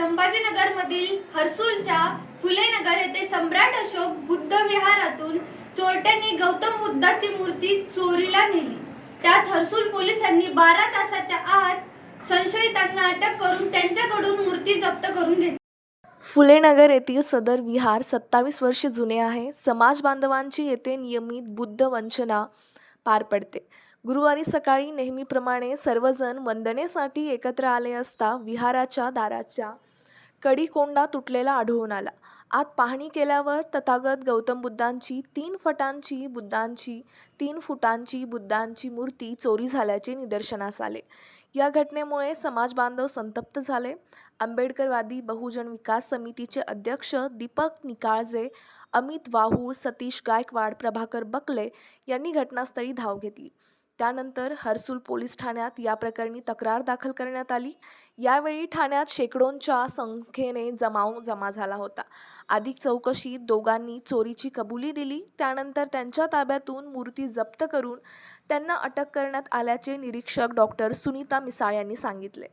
संभाजीनगरमधील हर्सुलच्या फुले नगर येथे सम्राट अशोक बुद्ध विहारातून चोरट्यांनी गौतम बुद्धाची मूर्ती चोरीला नेली. त्यात हर्सुल पोलिसांनी बारा तासाच्या आत संशयितांना अटक करून त्यांच्याकडून मूर्ती जप्त करून घेतली. फुलेनगर येथील सदर विहार सत्तावीस वर्षे जुने आहे. समाज बांधवांची येथे नियमित बुद्ध वंचना पार पडते. गुरुवारी सकाळी नेहमीप्रमाणे सर्वजण वंदनेसाठी एकत्र आले असता विहाराच्या दाराच्या कडीकोंडा तुटलेला आढळून आला. आत पाहणी केल्यावर तथागत गौतम बुद्धांची तीन फटांची बुद्धांची तीन फुटांची बुद्धांची मूर्ती चोरी झाल्याचे निदर्शनास आले. या घटनेमुळे समाजबांधव संतप्त झाले. आंबेडकरवादी बहुजन विकास समितीचे अध्यक्ष दीपक निकाळजे अमित वाहूळ सतीश गायकवाड प्रभाकर बकले यांनी घटनास्थळी धाव घेतली. त्यानंतर हर्सुल पोलीस ठाण्यात या प्रकरणी तक्रार दाखल करण्यात आली. यावेळी ठाण्यात शेकडोंच्या संख्येने जमाव जमा झाला होता. अधिक चौकशीत दोघांनी चोरीची कबुली दिली. त्यानंतर त्यांच्या ताब्यातून मूर्ती जप्त करून त्यांना अटक करण्यात आल्याचे निरीक्षक डॉक्टर सुनीता मिसाळ यांनी सांगितले.